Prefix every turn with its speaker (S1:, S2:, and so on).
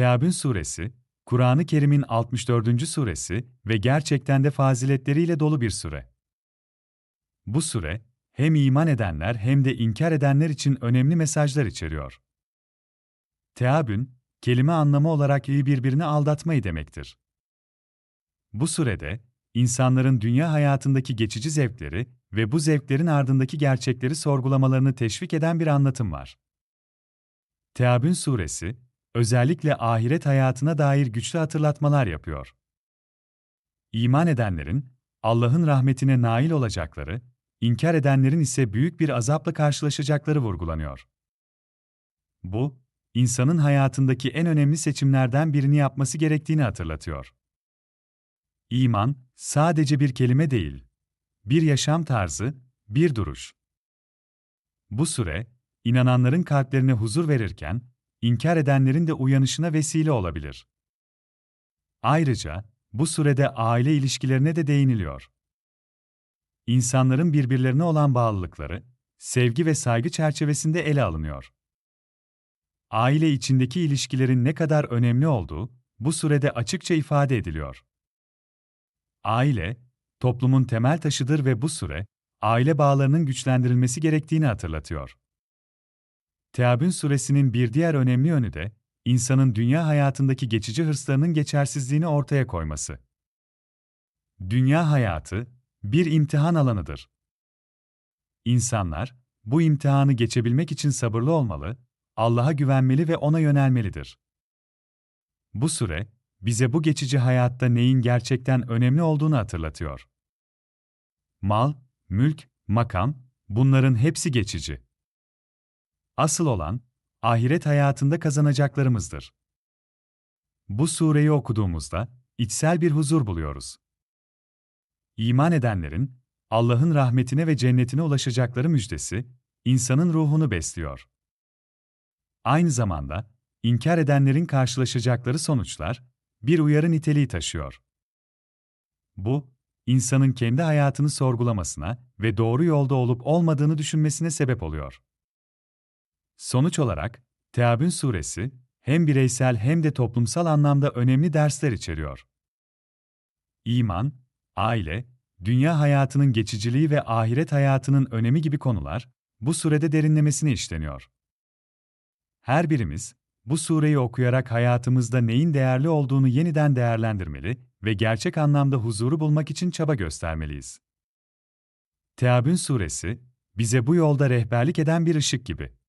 S1: Teabün suresi, Kur'an-ı Kerim'in 64. suresi ve gerçekten de faziletleriyle dolu bir sure. Bu sure, hem iman edenler hem de inkar edenler için önemli mesajlar içeriyor. Teabün, kelime anlamı olarak iyi birbirini aldatmayı demektir. Bu surede, insanların dünya hayatındaki geçici zevkleri ve bu zevklerin ardındaki gerçekleri sorgulamalarını teşvik eden bir anlatım var. Teabün suresi, özellikle ahiret hayatına dair güçlü hatırlatmalar yapıyor. İman edenlerin, Allah'ın rahmetine nail olacakları, inkar edenlerin ise büyük bir azapla karşılaşacakları vurgulanıyor. Bu, insanın hayatındaki en önemli seçimlerden birini yapması gerektiğini hatırlatıyor. İman, sadece bir kelime değil, bir yaşam tarzı, bir duruş. Bu süre, inananların kalplerine huzur verirken, inkar edenlerin de uyanışına vesile olabilir. Ayrıca, bu sürede aile ilişkilerine de değiniliyor. İnsanların birbirlerine olan bağlılıkları, sevgi ve saygı çerçevesinde ele alınıyor. Aile içindeki ilişkilerin ne kadar önemli olduğu, bu sürede açıkça ifade ediliyor. Aile, toplumun temel taşıdır ve bu süre, aile bağlarının güçlendirilmesi gerektiğini hatırlatıyor. Teabün suresinin bir diğer önemli yönü de, insanın dünya hayatındaki geçici hırslarının geçersizliğini ortaya koyması. Dünya hayatı, bir imtihan alanıdır. İnsanlar, bu imtihanı geçebilmek için sabırlı olmalı, Allah'a güvenmeli ve ona yönelmelidir. Bu süre, bize bu geçici hayatta neyin gerçekten önemli olduğunu hatırlatıyor. Mal, mülk, makam, bunların hepsi geçici. Asıl olan, ahiret hayatında kazanacaklarımızdır. Bu sureyi okuduğumuzda, içsel bir huzur buluyoruz. İman edenlerin, Allah'ın rahmetine ve cennetine ulaşacakları müjdesi, insanın ruhunu besliyor. Aynı zamanda, inkar edenlerin karşılaşacakları sonuçlar, bir uyarı niteliği taşıyor. Bu, insanın kendi hayatını sorgulamasına ve doğru yolda olup olmadığını düşünmesine sebep oluyor. Sonuç olarak, Teabün suresi, hem bireysel hem de toplumsal anlamda önemli dersler içeriyor. İman, aile, dünya hayatının geçiciliği ve ahiret hayatının önemi gibi konular, bu surede derinlemesine işleniyor. Her birimiz, bu sureyi okuyarak hayatımızda neyin değerli olduğunu yeniden değerlendirmeli ve gerçek anlamda huzuru bulmak için çaba göstermeliyiz. Teabün suresi, bize bu yolda rehberlik eden bir ışık gibi.